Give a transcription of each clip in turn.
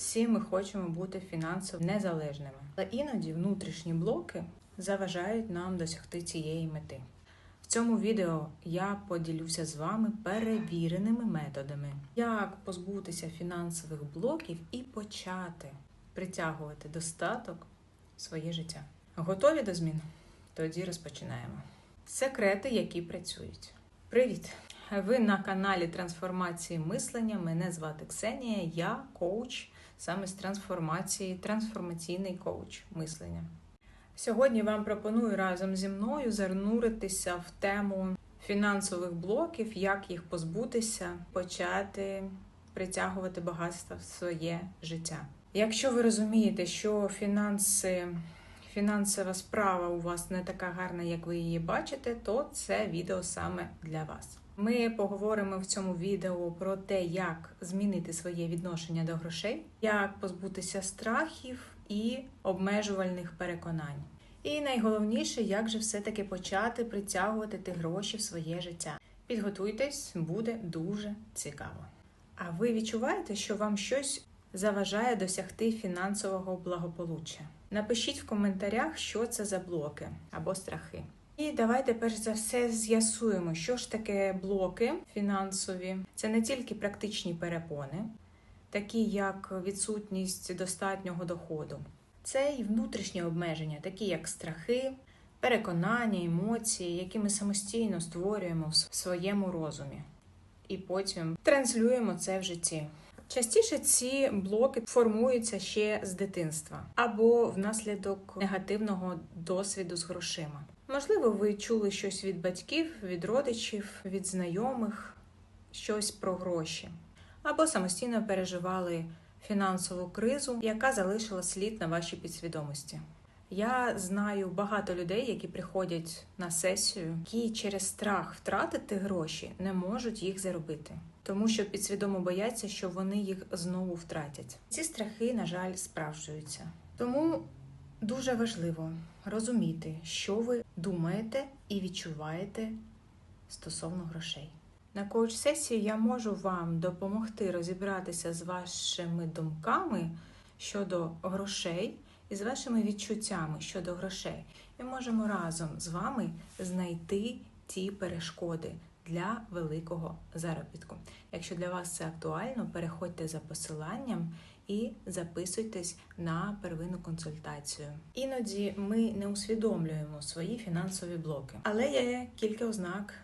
Всі ми хочемо бути фінансово незалежними, але іноді внутрішні блоки заважають нам досягти цієї мети. В цьому відео я поділюся з вами перевіреними методами, як позбутися фінансових блоків і почати притягувати достаток в своє життя. Готові до змін? Тоді розпочинаємо. Секрети, які працюють. Привіт! Ви на каналі Трансформації мислення. Мене звати Ксенія, я коуч саме з трансформації, трансформаційний коуч мислення. Сьогодні вам пропоную разом зі мною зануритися в тему фінансових блоків, як їх позбутися, почати притягувати багатство в своє життя. Якщо ви розумієте, що фінанси, фінансова справа у вас не така гарна, як ви її бачите, то це відео саме для вас. Ми поговоримо в цьому відео про те, як змінити своє відношення до грошей, як позбутися страхів і обмежувальних переконань. І найголовніше, як же все-таки почати притягувати ті гроші в своє життя. Підготуйтесь, буде дуже цікаво. А ви відчуваєте, що вам щось заважає досягти фінансового благополуччя? Напишіть в коментарях, що це за блоки або страхи. І давайте перш за все з'ясуємо, що ж таке блоки фінансові. Це не тільки практичні перепони, такі як відсутність достатнього доходу. Це і внутрішні обмеження, такі як страхи, переконання, емоції, які ми самостійно створюємо в своєму розумі, і потім транслюємо це в житті. Частіше ці блоки формуються ще з дитинства або внаслідок негативного досвіду з грошима. Можливо, ви чули щось від батьків, від родичів, від знайомих, щось про гроші, або самостійно переживали фінансову кризу, яка залишила слід на вашій підсвідомості. Я знаю багато людей, які приходять на сесію, які через страх втратити гроші не можуть їх заробити, тому що підсвідомо бояться, що вони їх знову втратять. Ці страхи, на жаль, справджуються. Тому дуже важливо розуміти, що ви думаєте і відчуваєте стосовно грошей. На коуч-сесії я можу вам допомогти розібратися з вашими думками щодо грошей і з вашими відчуттями щодо грошей. І можемо разом з вами знайти ті перешкоди для великого заробітку. Якщо для вас це актуально, переходьте за посиланням і записуйтесь на первинну консультацію. Іноді ми не усвідомлюємо свої фінансові блоки, але є кілька ознак,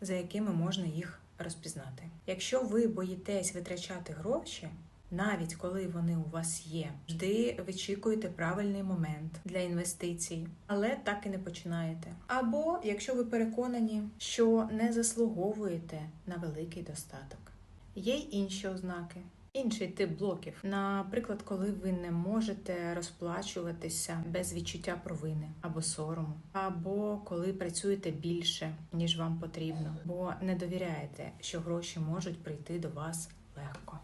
за якими можна їх розпізнати. Якщо ви боїтесь витрачати гроші, навіть коли вони у вас є, завжди вичікуєте правильний момент для інвестицій, але так і не починаєте. Або якщо ви переконані, що не заслуговуєте на великий достаток, є й інші ознаки. Інший тип блоків, наприклад, коли ви не можете розплачуватися без відчуття провини або сорому, або коли працюєте більше ніж вам потрібно, бо не довіряєте, що гроші можуть прийти до вас легко.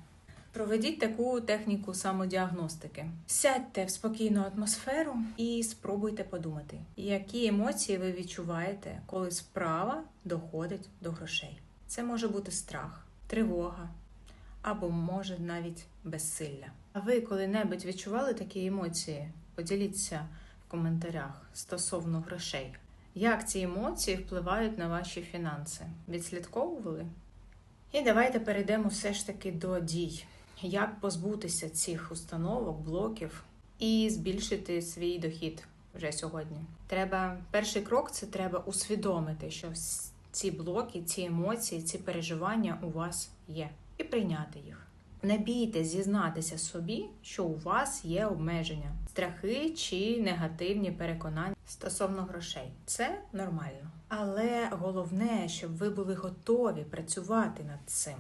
Проведіть таку техніку самодіагностики. Сядьте в спокійну атмосферу і спробуйте подумати, які емоції ви відчуваєте, коли справа доходить до грошей. Це може бути страх, тривога або може навіть безсилля. А ви коли-небудь відчували такі емоції? Поділіться в коментарях стосовно грошей. Як ці емоції впливають на ваші фінанси? Відслідковували? І давайте перейдемо все ж таки до дій. Як позбутися цих установок, блоків і збільшити свій дохід вже сьогодні? Треба перший крок це треба усвідомити, що ці блоки, ці емоції, ці переживання у вас є і прийняти їх. Не бійтесь зізнатися собі, що у вас є обмеження, страхи чи негативні переконання стосовно грошей. Це нормально. Але головне, щоб ви були готові працювати над цим.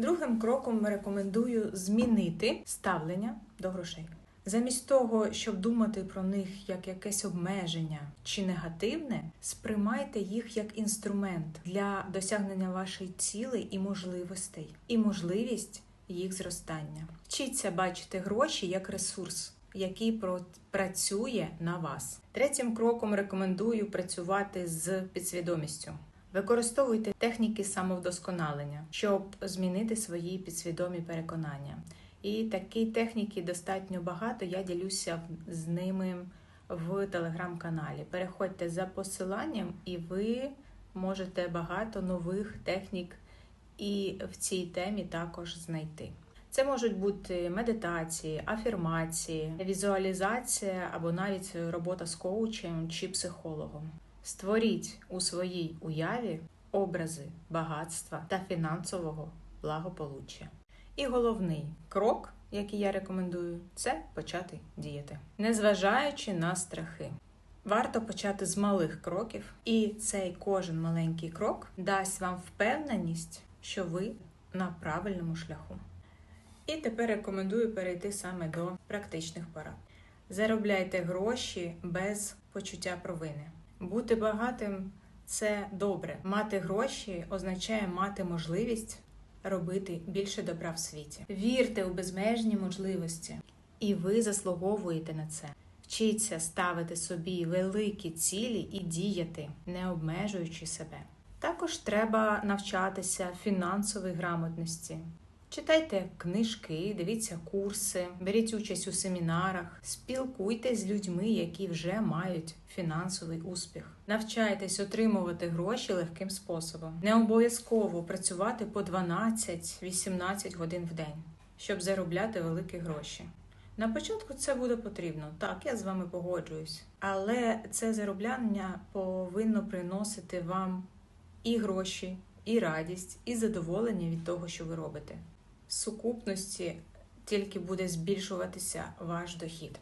Другим кроком рекомендую змінити ставлення до грошей. Замість того, щоб думати про них як якесь обмеження чи негативне, сприймайте їх як інструмент для досягнення вашої цілей і можливостей, і можливість їх зростання. Вчіться бачити гроші як ресурс, який працює на вас. Третім кроком рекомендую працювати з підсвідомістю. Використовуйте техніки самовдосконалення, щоб змінити свої підсвідомі переконання. І такі техніки достатньо багато. Я ділюся з ними в телеграм-каналі. Переходьте за посиланням, і ви можете багато нових технік і в цій темі також знайти. Це можуть бути медитації, афірмації, візуалізація або навіть робота з коучем чи психологом. Створіть у своїй уяві образи багатства та фінансового благополуччя. І головний крок, який я рекомендую, це почати діяти, незважаючи на страхи. Варто почати з малих кроків, і цей кожен маленький крок дасть вам впевненість, що ви на правильному шляху. І тепер рекомендую перейти саме до практичних порад. Заробляйте гроші без почуття провини. Бути багатим це добре. Мати гроші означає мати можливість робити більше добра в світі. Вірте у безмежні можливості, і ви заслуговуєте на це. Вчіться ставити собі великі цілі і діяти, не обмежуючи себе. Також треба навчатися фінансовій грамотності. Читайте книжки, дивіться курси, беріть участь у семінарах, спілкуйтесь з людьми, які вже мають фінансовий успіх. Навчайтесь отримувати гроші легким способом. Не обов'язково працювати по 12-18 годин в день, щоб заробляти великі гроші. На початку це буде потрібно, так, я з вами погоджуюсь. Але це заробляння повинно приносити вам і гроші, і радість, і задоволення від того, що ви робите. Сукупності тільки буде збільшуватися ваш дохід.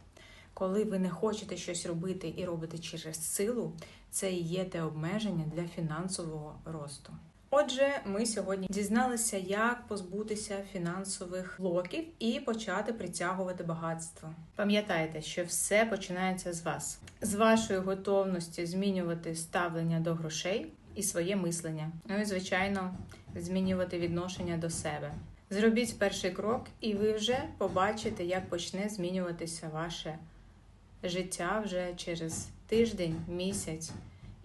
Коли ви не хочете щось робити і робите через силу, це і є те обмеження для фінансового росту. Отже, ми сьогодні дізналися, як позбутися фінансових блоків і почати притягувати багатство. Пам'ятайте, що все починається з вас, з вашої готовності змінювати ставлення до грошей і своє мислення. Ну і звичайно, змінювати відношення до себе. Зробіть перший крок, і ви вже побачите, як почне змінюватися ваше життя вже через тиждень, місяць.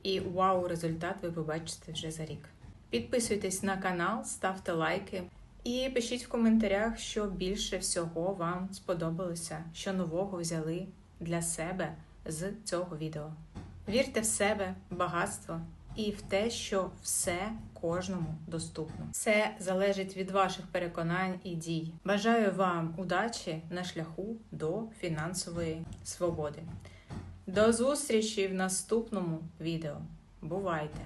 І вау, результат ви побачите вже за рік. Підписуйтесь на канал, ставте лайки і пишіть в коментарях, що більше всього вам сподобалося, що нового взяли для себе з цього відео. Вірте в себе, багатство і в те, що все кожному доступно. Це залежить від ваших переконань і дій. Бажаю вам удачі на шляху до фінансової свободи. До зустрічі в наступному відео. Бувайте!